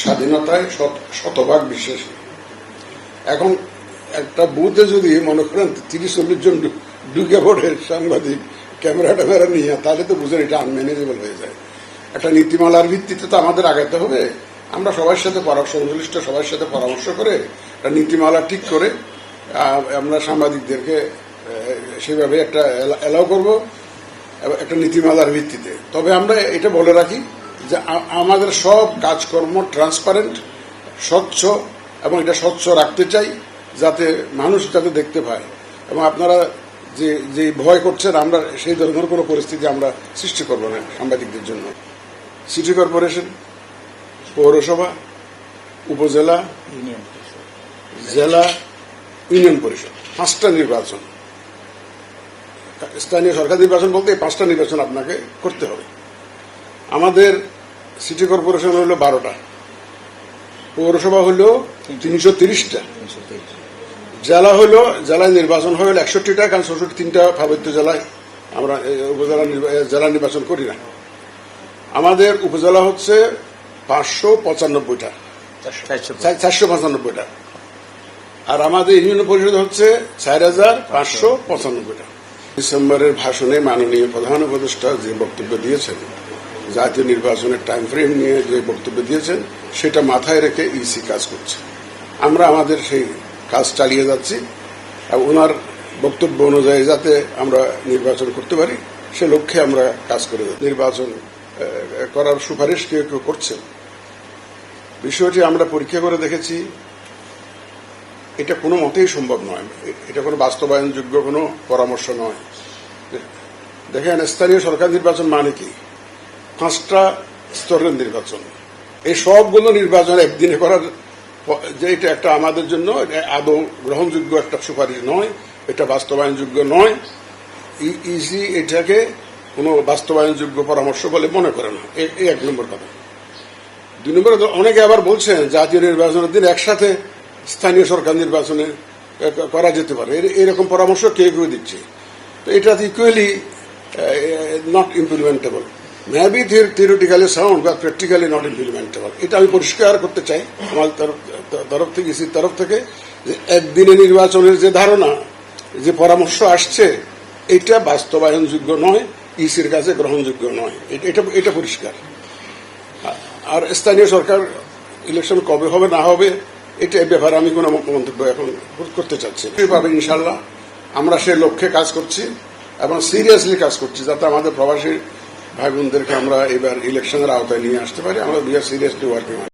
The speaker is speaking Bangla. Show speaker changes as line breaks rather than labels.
স্বাধীনতায় শতভাগ বিশ্বাসী এখন একটা বুথে যদি মনে করেন তিরিশ চল্লিশ জন ঢুকে পড়ে সাংবাদিক, ক্যামেরা ট্যামেরা নিয়ে, তাহলে তো বুঝেন এটা আনম্যানেজেবল হয়ে যায়। একটা নীতিমালার ভিত্তিতে তো আমাদের আগাতে হবে। আমরা সবার সাথে সংশ্লিষ্ট সবার সাথে পরামর্শ করে একটা নীতিমালা ঠিক করে আমরা সাংবাদিকদেরকে সেভাবে একটা অ্যালাউ করব একটা নীতিমালার ভিত্তিতে। তবে আমরা এটা বলে রাখি যে আমাদের সব কাজকর্ম ট্রান্সপারেন্ট স্বচ্ছ এবং এটা স্বচ্ছ রাখতে চাই যাতে মানুষ যাতে দেখতে পায়। এবং আপনারা যে যে ভয় করছেন আমরা সেই ধরনের কোনো পরিস্থিতি আমরা সৃষ্টি করব না সাংবাদিকদের জন্য। সিটি কর্পোরেশন পৌরসভা উপজেলা জেলা ইউনিয়ন পরিষদ পাঁচটা নির্বাচন। স্থানীয় সরকার নির্বাচন বলতে এই পাঁচটা নির্বাচন আপনাকে করতে হবে। আমাদের সিটি কর্পোরেশন হলো বারোটা। পৌরসভা হলো তিনশো তিরিশটা। জেলা হলো জেলায় নির্বাচন হলো একষট্টিটা কারণ চৌষট্টি তিনটা পার্বত্য জেলায় আমরা উপজেলা জেলা নির্বাচন করি না। আমাদের উপজেলা হচ্ছে পাঁচশো পঁচানব্বইটা। চার- চারশো পঁচানব্বইটা। আর আমাদের ইউনিয়ন পরিষদ হচ্ছে চার হাজার পাঁচশো পঁচানব্বইটা। ডিসেম্বরের ভাষণে মাননীয় প্রধান উপদেষ্টা যে বক্তব্য দিয়েছেন জাতীয় নির্বাচনের টাইম ফ্রেম নিয়ে যে বক্তব্য দিয়েছেন, সেটা মাথায় রেখে ইসি কাজ করছে। আমরা আমাদের সেই কাজ চালিয়ে যাচ্ছি আর ওনার বক্তব্য অনুযায়ী যাতে আমরা নির্বাচন করতে পারি, সে লক্ষ্যে আমরা কাজ করে নির্বাচন করার সুপারিশ কেউ কেউ করছেন। বিষয়টি আমরা পরীক্ষা করে দেখেছি, এটা কোনো মতেই সম্ভব নয়। এটা কোনো বাস্তবায়নযোগ্য কোনো পরামর্শ নয়। দেখেন, স্থানীয় সরকার নির্বাচন মানে কি? পাঁচটা স্তরের নির্বাচন। এই সবগুলো নির্বাচন একদিনে করার যে এটা একটা আমাদের জন্য আদৌ গ্রহণযোগ্য একটা সুপারিশ নয়, এটা বাস্তবায়নযোগ্য নয়। ইসি এটাকে কোনো বাস্তবায়নযোগ্য পরামর্শ বলে মনে করে না। এই এক নম্বর কথা। দুই নম্বরে অনেকে আবার বলছেন জাতীয় নির্বাচনের দিন একসাথে স্থানীয় সরকার নির্বাচনে করা যেতে পারে। এরকম পরামর্শ কেউ কেউ দিচ্ছে? তো এটা equally not implementable maybe theoretically sound বা প্র্যাকটিক্যালি নট ইমপ্লিমেন্টেবল এটা আমি পরিষ্কার করতে চাই। আমার তরফ থেকে, ইসির তরফ থেকে যে একদিনে নির্বাচনের যে ধারণা, যে পরামর্শ আসছে, এটা বাস্তবায়নযোগ্য নয়, ইসির কাছে গ্রহণযোগ্য নয়। এটা- এটা পরিষ্কার। আর স্থানীয় সরকার ইলেকশন কবে হবে, না হবে, এটা ব্যাপারে আমি কোনো মন্তব্য এখন করতে চাচ্ছি। পাবে ইনশাল্লাহ আমরা সে লক্ষ্যে কাজ করছি এবং সিরিয়াসলি কাজ করছি, যাতে আমাদের প্রবাসী ভাই বোনদেরকে আমরা এবার ইলেকশনের আওতায় নিয়ে আসতে পারি। আমরা উই আর সিরিয়াসলি ওয়ার্কিং